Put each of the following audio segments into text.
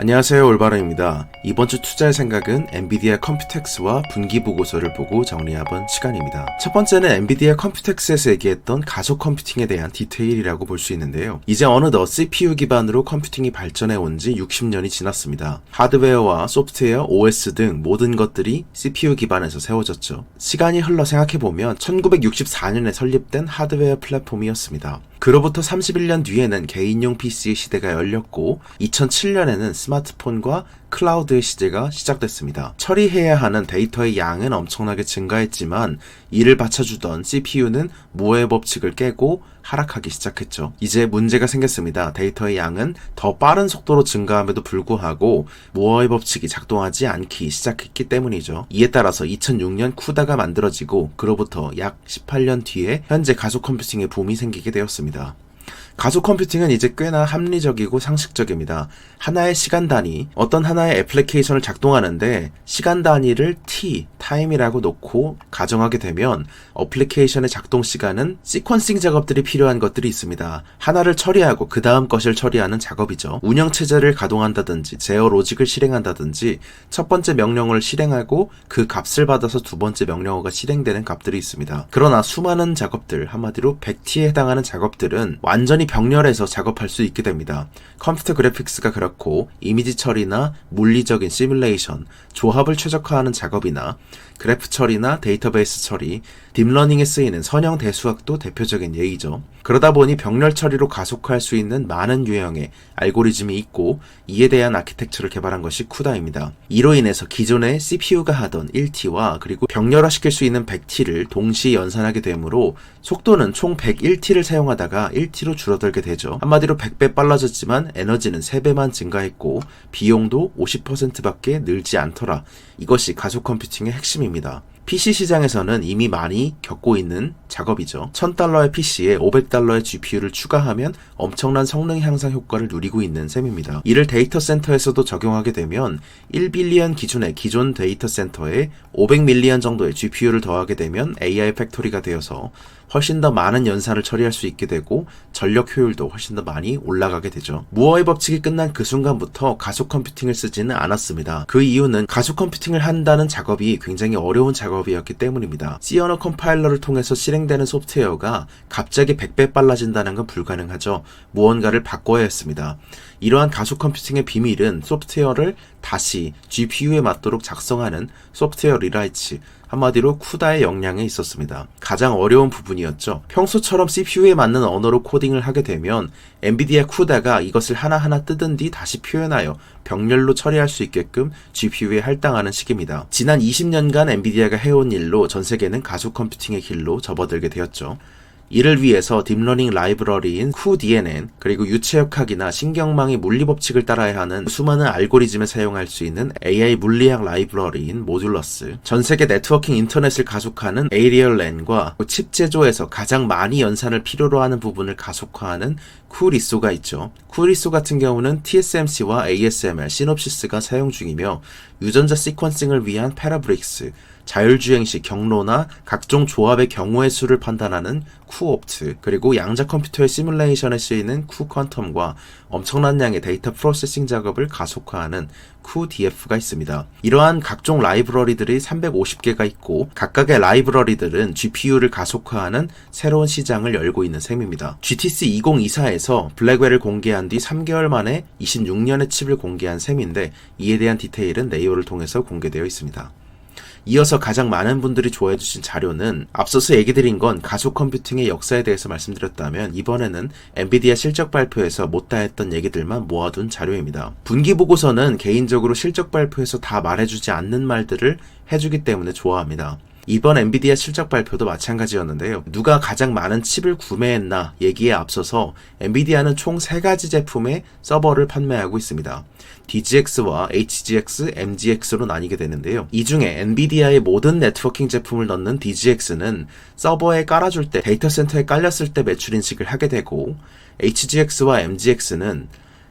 안녕하세요 올바름입니다. 이번 주 투자의 생각은 엔비디아 컴퓨텍스와 분기 보고서를 보고 정리해본 시간입니다. 첫 번째는 엔비디아 컴퓨텍스에서 얘기했던 가속 컴퓨팅에 대한 디테일이라고 볼 수 있는데요. 이제 어느덧 CPU 기반으로 컴퓨팅이 발전해 온 지 60년이 지났습니다. 하드웨어와 소프트웨어, OS 등 모든 것들이 CPU 기반에서 세워졌죠. 시간이 흘러 생각해보면 1964년에 설립된 하드웨어 플랫폼이었습니다. 그로부터 31년 뒤에는 개인용 PC의 시대가 열렸고 2007년에는 스마트폰과 클라우드의 시대가 시작됐습니다. 처리해야 하는 데이터의 양은 엄청나게 증가했지만 이를 받쳐주던 CPU는 무어의 법칙을 깨고 하락하기 시작했죠. 이제 문제가 생겼습니다. 데이터의 양은 더 빠른 속도로 증가함에도 불구하고 무어의 법칙이 작동하지 않기 시작했기 때문이죠. 이에 따라서 2006년 쿠다가 만들어지고 그로부터 약 18년 뒤에 현재 가속 컴퓨팅의 붐이 생기게 되었습니다. 감사합니다. 가속 컴퓨팅은 이제 꽤나 합리적이고 상식적입니다. 하나의 시간 단위, 어떤 하나의 애플리케이션을 작동하는데 시간 단위를 t, 타임이라고 놓고 가정하게 되면 어플리케이션의 작동 시간은 시퀀싱 작업들이 필요한 것들이 있습니다. 하나를 처리하고 그 다음 것을 처리하는 작업이죠. 운영 체제를 가동한다든지 제어 로직을 실행한다든지 첫 번째 명령어를 실행하고 그 값을 받아서 두 번째 명령어가 실행되는 값들이 있습니다. 그러나 수많은 작업들, 한마디로 100T에 해당하는 작업들은 완전히 병렬해서 작업할 수 있게 됩니다. 컴퓨터 그래픽스가 그렇고 이미지 처리나 물리적인 시뮬레이션, 조합을 최적화하는 작업이나 그래프 처리나 데이터베이스 처리, 딥러닝에 쓰이는 선형 대수학도 대표적인 예이죠. 그러다 보니 병렬 처리로 가속화할 수 있는 많은 유형의 알고리즘이 있고 이에 대한 아키텍처를 개발한 것이 쿠다입니다. 이로 인해서 기존의 CPU가 하던 1T와 그리고 병렬화 시킬 수 있는 100T를 동시에 연산하게 되므로 속도는 총 101T를 사용하다가 1T로 줄어들게 되죠. 한마디로 100배 빨라졌지만 에너지는 3배만 증가했고 비용도 50%밖에 늘지 않더라. 이것이 가속 컴퓨팅의 핵심입니다. PC 시장에서는 이미 많이 겪고 있는 작업이죠. 1000달러의 PC에 500달러의 GPU를 추가하면 엄청난 성능 향상 효과를 누리고 있는 셈입니다. 이를 데이터 센터에서도 적용하게 되면 1빌리언 기준의 기존 데이터 센터에 500밀리언 정도의 GPU를 더하게 되면 AI 팩토리가 되어서 훨씬 더 많은 연산을 처리할 수 있게 되고 전력 효율도 훨씬 더 많이 올라가게 되죠. 무어의 법칙이 끝난 그 순간부터 가속 컴퓨팅을 쓰지는 않았습니다. 그 이유는 가속 컴퓨팅을 한다는 작업이 굉장히 어려운 작업이었기 때문입니다. 언어 컴파일러를 통해서 실행되는 소프트웨어가 갑자기 100배 빨라진다는 건 불가능하죠. 무언가를 바꿔야 했습니다. 이러한 가속 컴퓨팅의 비밀은 소프트웨어를 다시 GPU에 맞도록 작성하는 소프트웨어 리라이츠, 한마디로 쿠다의 역량에 있었습니다. 가장 어려운 부분이었죠. 평소처럼 CPU에 맞는 언어로 코딩을 하게 되면 엔비디아 쿠다가 이것을 하나하나 뜯은 뒤 다시 표현하여 병렬로 처리할 수 있게끔 GPU에 할당하는 시기입니다. 지난 20년간 엔비디아가 해온 일로 전 세계는 가속 컴퓨팅의 길로 접어들게 되었죠. 이를 위해서 딥러닝 라이브러리인 cuDNN 그리고 유체역학이나 신경망의 물리 법칙을 따라야 하는 수많은 알고리즘에 사용할 수 있는 AI 물리학 라이브러리인 모듈러스, 전 세계 네트워킹 인터넷을 가속하는 에이리얼랜과 칩 제조에서 가장 많이 연산을 필요로 하는 부분을 가속화하는 쿠리소가 있죠. 쿠리소 같은 경우는 TSMC와 ASML, 시놉시스가 사용 중이며 유전자 시퀀싱을 위한 패라브릭스, 자율주행식 경로나 각종 조합의 경우의 수를 판단하는 쿠옵트, 그리고 양자 컴퓨터의 시뮬레이션에 쓰이는 쿠퀀텀과 엄청난 양의 데이터 프로세싱 작업을 가속화하는 쿠DF가 있습니다. 이러한 각종 라이브러리들이 350개가 있고 각각의 라이브러리들은 GPU를 가속화하는 새로운 시장을 열고 있는 셈입니다. GTC 2024에서 블랙웰을 공개한 뒤 3개월 만에 26년의 칩을 공개한 셈인데 이에 대한 디테일은 네이버를 통해서 공개되어 있습니다. 이어서 가장 많은 분들이 좋아해 주신 자료는 앞서서 얘기 드린 건 가속 컴퓨팅의 역사에 대해서 말씀드렸다면 이번에는 엔비디아 실적 발표에서 못다 했던 얘기들만 모아둔 자료입니다. 분기 보고서는 개인적으로 실적 발표에서 다 말해주지 않는 말들을 해주기 때문에 좋아합니다. 이번 엔비디아 실적 발표도 마찬가지였는데요. 누가 가장 많은 칩을 구매했나 얘기에 앞서서 엔비디아는 총 3가지 제품의 서버를 판매하고 있습니다. DGX와 HGX, MGX로 나뉘게 되는데요. 이 중에 엔비디아의 모든 네트워킹 제품을 넣는 DGX는 서버에 깔아줄 때 데이터 센터에 깔렸을 때 매출 인식을 하게 되고 HGX와 MGX는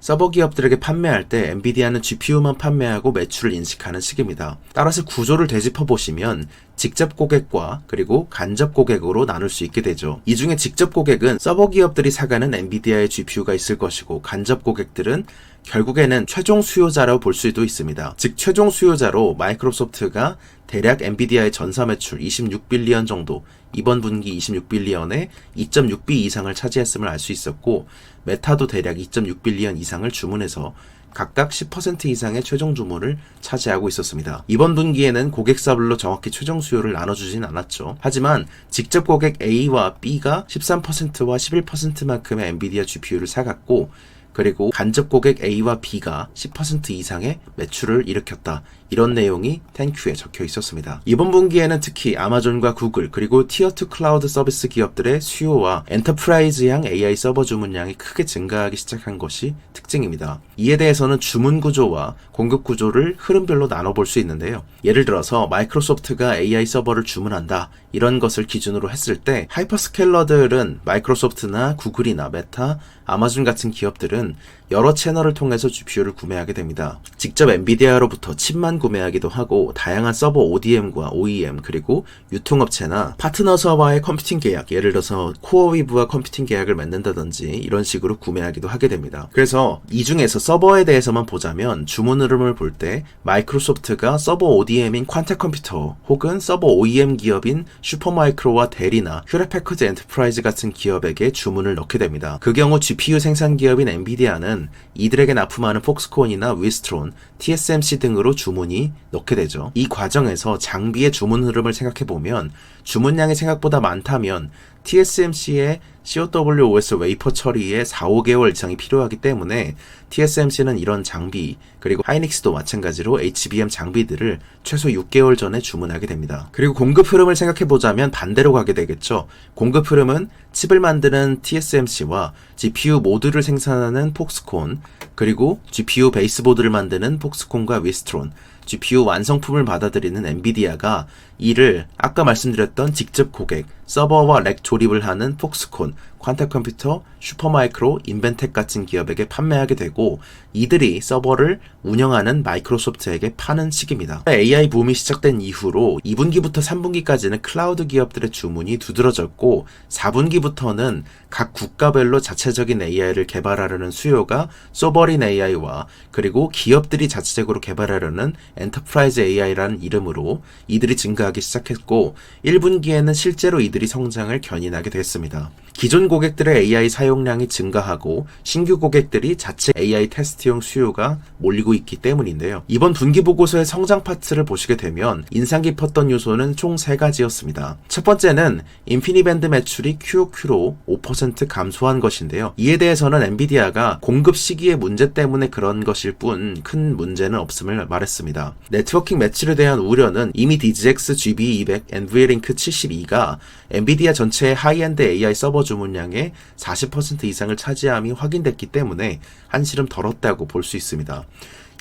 서버 기업들에게 판매할 때 엔비디아는 GPU만 판매하고 매출을 인식하는 식입니다. 따라서 구조를 되짚어 보시면 직접 고객과 그리고 간접 고객으로 나눌 수 있게 되죠. 이 중에 직접 고객은 서버 기업들이 사가는 엔비디아의 GPU가 있을 것이고 간접 고객들은 결국에는 최종 수요자라고 볼 수도 있습니다. 즉 최종 수요자로 마이크로소프트가 대략 엔비디아의 전사 매출 26빌리언 정도 이번 분기 26빌리언의 2.6비 이상을 차지했음을 알 수 있었고 메타도 대략 2.6빌리언 이상을 주문해서 각각 10% 이상의 최종 주문을 차지하고 있었습니다. 이번 분기에는 고객사별로 정확히 최종 수요를 나눠주진 않았죠. 하지만 직접 고객 A와 B가 13%와 11%만큼의 엔비디아 GPU를 사갔고 그리고 간접 고객 A와 B가 10% 이상의 매출을 일으켰다. 이런 내용이 땡큐에 적혀 있었습니다. 이번 분기에는 특히 아마존과 구글 그리고 티어2 클라우드 서비스 기업들의 수요와 엔터프라이즈향 AI 서버 주문량이 크게 증가하기 시작한 것이 특징입니다. 이에 대해서는 주문 구조와 공급 구조를 흐름별로 나눠볼 수 있는데요. 예를 들어서 마이크로소프트가 AI 서버를 주문한다 이런 것을 기준으로 했을 때 하이퍼스케일러들은 마이크로소프트나 구글이나 메타, 아마존 같은 기업들은 여러 채널을 통해서 GPU를 구매하게 됩니다. 직접 엔비디아로부터 칩만 구매하기도 하고 다양한 서버 ODM과 OEM 그리고 유통업체나 파트너사와의 컴퓨팅 계약 예를 들어서 코어위브와 컴퓨팅 계약을 맺는다든지 이런 식으로 구매하기도 하게 됩니다. 그래서 이 중에서 서버에 대해서만 보자면 주문 흐름을 볼 때 마이크로소프트가 서버 ODM인 퀀타 컴퓨터 혹은 서버 OEM 기업인 슈퍼마이크로와 델이나 휴레패커드 엔터프라이즈 같은 기업에게 주문을 넣게 됩니다. 그 경우 GPU 생산 기업인 엔비디아는 이들에게 납품하는 폭스콘이나 위스트론, TSMC 등으로 주문이 넣게 되죠. 이 과정에서 장비의 주문 흐름을 생각해 보면 주문량이 생각보다 많다면 TSMC의 COWOS 웨이퍼 처리에 4, 5개월 이상이 필요하기 때문에 TSMC는 이런 장비 그리고 하이닉스도 마찬가지로 HBM 장비들을 최소 6개월 전에 주문하게 됩니다. 그리고 공급 흐름을 생각해 보자면 반대로 가게 되겠죠. 공급 흐름은 칩을 만드는 TSMC와 GPU 모듈을 생산하는 폭스콘 그리고 GPU 베이스보드를 만드는 폭스콘과 위스트론 GPU 완성품을 받아들이는 엔비디아가 이를 아까 말씀드렸던 직접 고객, 서버와 렉 조립을 하는 폭스콘, 퀀타 컴퓨터, 슈퍼마이크로, 인벤텍 같은 기업에게 판매하게 되고 이들이 서버를 운영하는 마이크로소프트에게 파는 시기입니다. AI 붐이 시작된 이후로 2분기부터 3분기까지는 클라우드 기업들의 주문이 두드러졌고 4분기부터는 각 국가별로 자체적인 AI를 개발하려는 수요가 소버린 AI와 그리고 기업들이 자체적으로 개발하려는 엔터프라이즈 AI라는 이름으로 이들이 증가하기 시작했고 1분기에는 실제로 이들이 성장을 견인하게 됐습니다. 기존 고객들의 AI 사용량이 증가하고 신규 고객들이 자체 AI 테스트용 수요가 몰리고 있기 때문인데요. 이번 분기 보고서의 성장 파트를 보시게 되면 인상 깊었던 요소는 총세 가지였습니다. 첫 번째는 인피니밴드 매출이 QOQ로 5% 감소한 것인데요. 이에 대해서는 엔비디아가 공급 시기의 문제 때문에 그런 것일 뿐 큰 문제는 없음을 말했습니다. 네트워킹 매출에 대한 우려는 이미 DGX GB200 NVLink 72가 엔비디아 전체의 하이엔드 AI 서버 주문량의 40% 이상을 차지함이 확인됐기 때문에 한시름 덜었다고 볼 수 있습니다.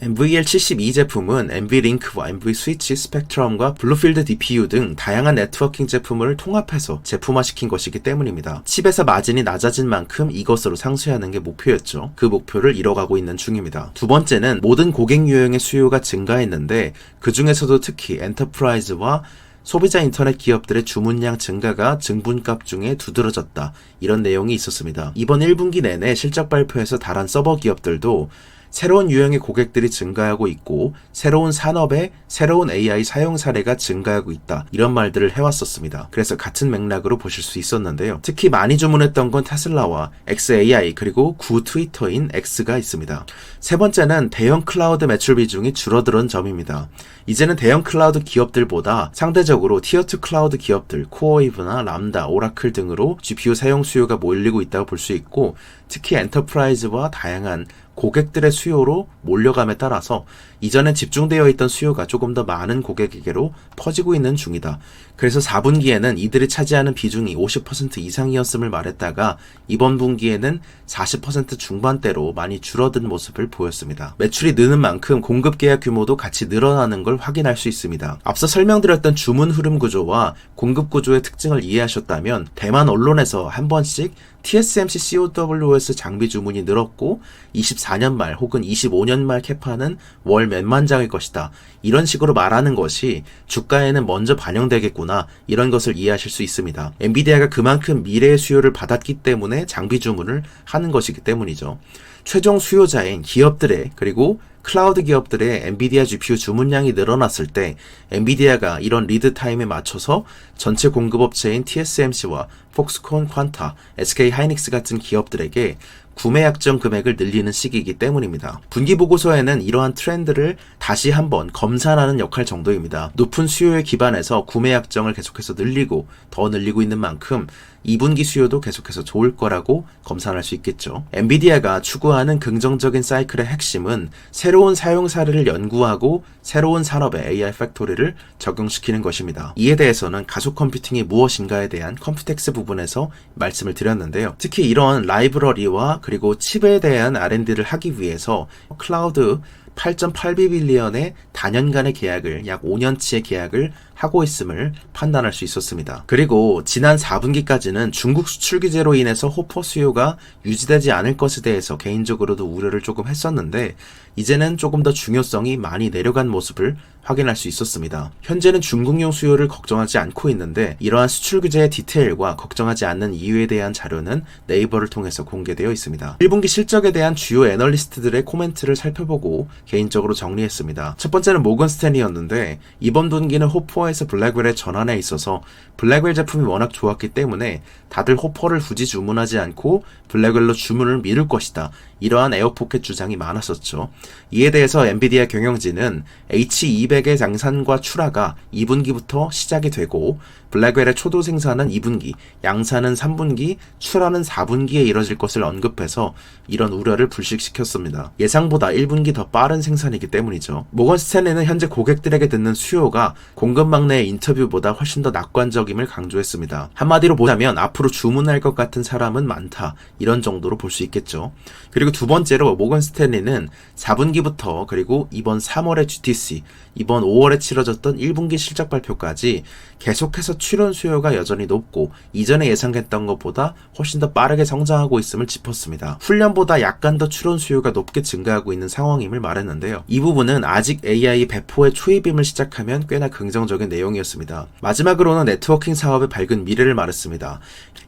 NVL72 제품은 NV링크와 NV스위치, 스펙트럼과 블루필드 DPU 등 다양한 네트워킹 제품을 통합해서 제품화시킨 것이기 때문입니다. 칩에서 마진이 낮아진 만큼 이것으로 상쇄하는 게 목표였죠. 그 목표를 이뤄가고 있는 중입니다. 두 번째는 모든 고객 유형의 수요가 증가했는데 그 중에서도 특히 엔터프라이즈와 소비자 인터넷 기업들의 주문량 증가가 증분값 중에 두드러졌다. 이런 내용이 있었습니다. 이번 1분기 내내 실적 발표에서 다른 서버 기업들도 새로운 유형의 고객들이 증가하고 있고 새로운 산업에 새로운 AI 사용 사례가 증가하고 있다. 이런 말들을 해왔었습니다. 그래서 같은 맥락으로 보실 수 있었는데요. 특히 많이 주문했던 건 테슬라와 XAI 그리고 구 트위터인 X가 있습니다. 세 번째는 대형 클라우드 매출 비중이 줄어드는 점입니다. 이제는 대형 클라우드 기업들보다 상대적으로 티어2 클라우드 기업들, 코어이브나 람다, 오라클 등으로 GPU 사용 수요가 몰리고 있다고 볼 수 있고 특히 엔터프라이즈와 다양한 고객들의 수요로 몰려감에 따라서 이전에 집중되어 있던 수요가 조금 더 많은 고객에게로 퍼지고 있는 중이다. 그래서 4분기에는 이들이 차지하는 비중이 50% 이상이었음을 말했다가 이번 분기에는 40% 중반대로 많이 줄어든 모습을 보였습니다. 매출이 느는 만큼 공급 계약 규모도 같이 늘어나는 걸 확인할 수 있습니다. 앞서 설명드렸던 주문 흐름 구조와 공급 구조의 특징을 이해하셨다면 대만 언론에서 한 번씩 TSMC COWS 장비 주문이 늘었고 24년 말 혹은 25년 말 캐파는 월 몇만 장일 것이다. 이런 식으로 말하는 것이 주가에는 먼저 반영되겠구나. 이런 것을 이해하실 수 있습니다. 엔비디아가 그만큼 미래의 수요를 받았기 때문에 장비 주문을 하는 것이기 때문이죠. 최종 수요자인 기업들의 그리고 클라우드 기업들의 엔비디아 GPU 주문량이 늘어났을 때 엔비디아가 이런 리드 타임에 맞춰서 전체 공급업체인 TSMC와 폭스콘, 퀀타, SK 하이닉스 같은 기업들에게 구매 약정 금액을 늘리는 시기이기 때문입니다. 분기 보고서에는 이러한 트렌드를 다시 한번 검산하는 역할 정도입니다. 높은 수요에 기반해서 구매 약정을 계속해서 늘리고 더 늘리고 있는 만큼 2분기 수요도 계속해서 좋을 거라고 검산할 수 있겠죠. 엔비디아가 추구하는 긍정적인 사이클의 핵심은 새로운 사용 사례를 연구하고 새로운 산업에 AI 팩토리를 적용시키는 것입니다. 이에 대해서는 가속 컴퓨팅이 무엇인가에 대한 컴퓨텍스 부분에서 말씀을 드렸는데요. 특히 이런 라이브러리와 그리고 칩에 대한 R&D를 하기 위해서 클라우드 8.8비빌리언의 단연간의 계약을 약 5년치의 계약을 하고 있음을 판단할 수 있었습니다. 그리고 지난 4분기까지는 중국 수출 규제로 인해서 호퍼 수요가 유지되지 않을 것에 대해서 개인적으로도 우려를 조금 했었는데 이제는 조금 더 중요성이 많이 내려간 모습을 확인할 수 있었습니다. 현재는 중국용 수요를 걱정하지 않고 있는데 이러한 수출 규제의 디테일과 걱정하지 않는 이유에 대한 자료는 네이버를 통해서 공개되어 있습니다. 1분기 실적에 대한 주요 애널리스트들의 코멘트를 살펴보고 개인적으로 정리했습니다. 첫 번째는 모건 스탠리였는데 이번 분기는 호퍼 에서 블랙웰의 전환에 있어서 블랙웰 제품이 워낙 좋았기 때문에 다들 호퍼를 굳이 주문하지 않고 블랙웰로 주문을 미룰 것이다. 이러한 에어포켓 주장이 많았었죠. 이에 대해서 엔비디아 경영진은 H200의 장산과 출하가 2분기부터 시작이 되고 블랙웰의 초도 생산은 2분기, 양산은 3분기, 출하는 4분기에 이뤄질 것을 언급해서 이런 우려를 불식시켰습니다. 예상보다 1분기 더 빠른 생산이기 때문이죠. 모건 스탠리는 현재 고객들에게 듣는 수요가 공급 막내의 인터뷰보다 훨씬 더 낙관적임을 강조했습니다. 한마디로 보자면 앞으로 주문할 것 같은 사람은 많다. 이런 정도로 볼 수 있겠죠. 그리고 두 번째로 모건 스탠리는 4분기부터 그리고 이번 3월의 GTC, 이번 5월에 치러졌던 1분기 실적 발표까지 계속해서 출연 수요가 여전히 높고 이전에 예상했던 것보다 훨씬 더 빠르게 성장하고 있음을 짚었습니다. 훈련보다 약간 더 출연 수요가 높게 증가하고 있는 상황임을 말했는데요. 이 부분은 아직 AI 배포의 초입임을 시작하면 꽤나 긍정적인 내용이었습니다. 마지막으로는 네트워킹 사업의 밝은 미래를 말했습니다.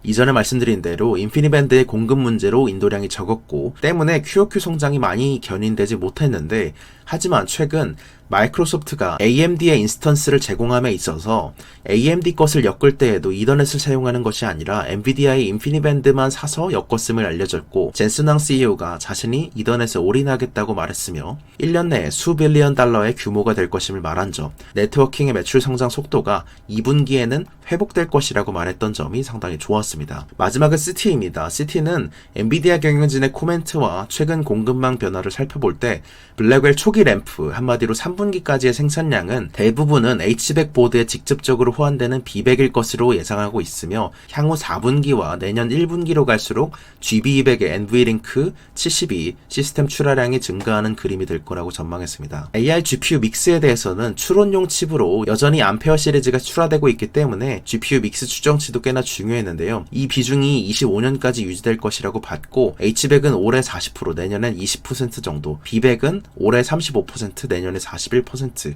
이전에 말씀드린 대로 인피니밴드의 공급 문제로 인도량이 적었고 때문에 QOQ 성장이 많이 견인되지 못했는데 하지만 최근 마이크로소프트가 AMD의 인스턴스를 제공함에 있어서 AMD 것을 엮을 때에도 이더넷을 사용하는 것이 아니라 엔비디아의 인피니밴드만 사서 엮었음을 알려졌고 젠슨왕 CEO가 자신이 이더넷에 올인하겠다고 말했으며 1년 내에 수 빌리언 달러의 규모가 될 것임을 말한 점, 네트워킹의 매출 성장 속도가 2분기에는 회복될 것이라고 말했던 점이 상당히 좋았습니다. 마지막은 시티입니다. 시티는 엔비디아 경영진의 코멘트와 최근 공급망 변화를 살펴볼 때 블랙웰 초기 램프 한마디로 3 분기까지의 생산량은 대부분은 H100 보드에 직접적으로 호환되는 B100일 것으로 예상하고 있으며 향후 4분기와 내년 1분기로 갈수록 GB200의 NVLink 72 시스템 출하량이 증가하는 그림이 될 거라고 전망했습니다. AI GPU 믹스에 대해서는 추론용 칩으로 여전히 암페어 시리즈가 출하되고 있기 때문에 GPU 믹스 추정치도 꽤나 중요했는데요. 이 비중이 25년까지 유지될 것이라고 봤고 H100은 올해 40% 내년엔 20% 정도, B100은 올해 35% 내년에 41%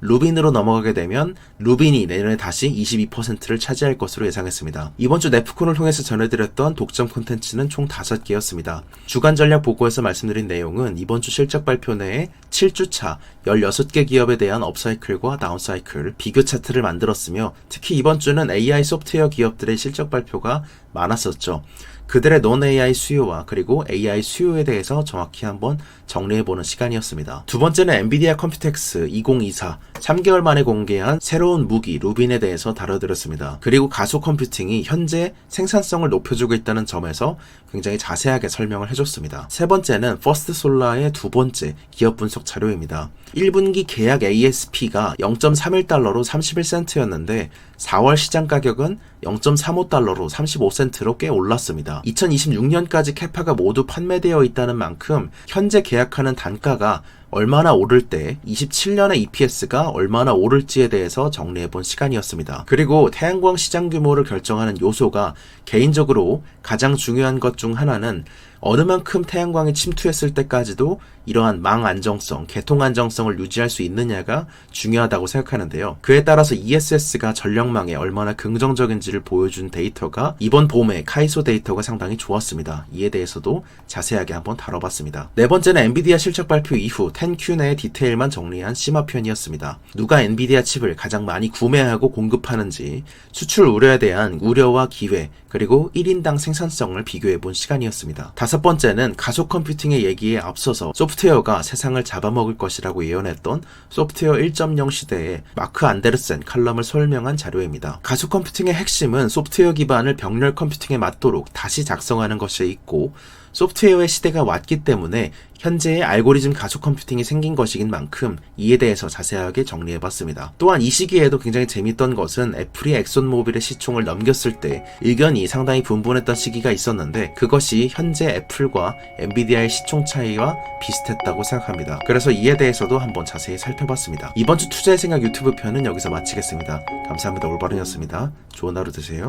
루빈으로 넘어가게 되면 루빈이 내년에 다시 22%를 차지할 것으로 예상했습니다. 이번 주 네프콘을 통해서 전해드렸던 독점 콘텐츠는 총 5개였습니다. 주간 전략 보고에서 말씀드린 내용은 이번 주 실적 발표 내에 7주차 16개 기업에 대한 업사이클과 다운사이클 비교 차트를 만들었으며 특히 이번 주는 AI 소프트웨어 기업들의 실적 발표가 많았었죠. 그들의 논 AI 수요와 그리고 AI 수요에 대해서 정확히 한번 정리해보는 시간이었습니다. 두 번째는 엔비디아 컴퓨텍스 2024 3개월 만에 공개한 새로운 무기 루빈에 대해서 다뤄드렸습니다. 그리고 가속 컴퓨팅이 현재 생산성을 높여주고 있다는 점에서 굉장히 자세하게 설명을 해줬습니다. 세 번째는 퍼스트 솔라의 두 번째 기업 분석 자료입니다. 1분기 계약 ASP가 0.31달러로 31센트였는데 4월 시장 가격은 0.35달러로 35센트로 꽤 올랐습니다. 2026년까지 캐파가 모두 판매되어 있다는 만큼 현재 계약하는 단가가 얼마나 오를 때 27년의 EPS가 얼마나 오를지에 대해서 정리해 본 시간이었습니다. 그리고 태양광 시장 규모를 결정하는 요소가 개인적으로 가장 중요한 것 중 하나는 어느 만큼 태양광이 침투했을 때까지도 이러한 망 안정성, 개통 안정성을 유지할 수 있느냐가 중요하다고 생각하는데요. 그에 따라서 ESS가 전력망에 얼마나 긍정적인지를 보여준 데이터가 이번 봄에 카이소 데이터가 상당히 좋았습니다. 이에 대해서도 자세하게 한번 다뤄봤습니다. 네 번째는 엔비디아 실적 발표 이후 10Q 내의 디테일만 정리한 심화 편이었습니다. 누가 엔비디아 칩을 가장 많이 구매하고 공급하는지, 수출 우려에 대한 우려와 기회, 그리고 1인당 생산성을 비교해 본 시간이었습니다. 다섯 번째는 가속 컴퓨팅의 얘기에 앞서서 소프트웨어가 세상을 잡아먹을 것이라고 예언했던 소프트웨어 1.0 시대의 마크 안데르센 칼럼을 설명한 자료입니다. 가속 컴퓨팅의 핵심은 소프트웨어 기반을 병렬 컴퓨팅에 맞도록 다시 작성하는 것에 있고 소프트웨어의 시대가 왔기 때문에 현재의 알고리즘 가속 컴퓨팅이 생긴 것이긴 만큼 이에 대해서 자세하게 정리해봤습니다. 또한 이 시기에도 굉장히 재밌던 것은 애플이 엑손모빌의 시총을 넘겼을 때 의견이 상당히 분분했던 시기가 있었는데 그것이 현재 애플과 엔비디아의 시총 차이와 비슷했다고 생각합니다. 그래서 이에 대해서도 한번 자세히 살펴봤습니다. 이번 주 투자의 생각 유튜브 편은 여기서 마치겠습니다. 감사합니다. 올바른이었습니다. 좋은 하루 되세요.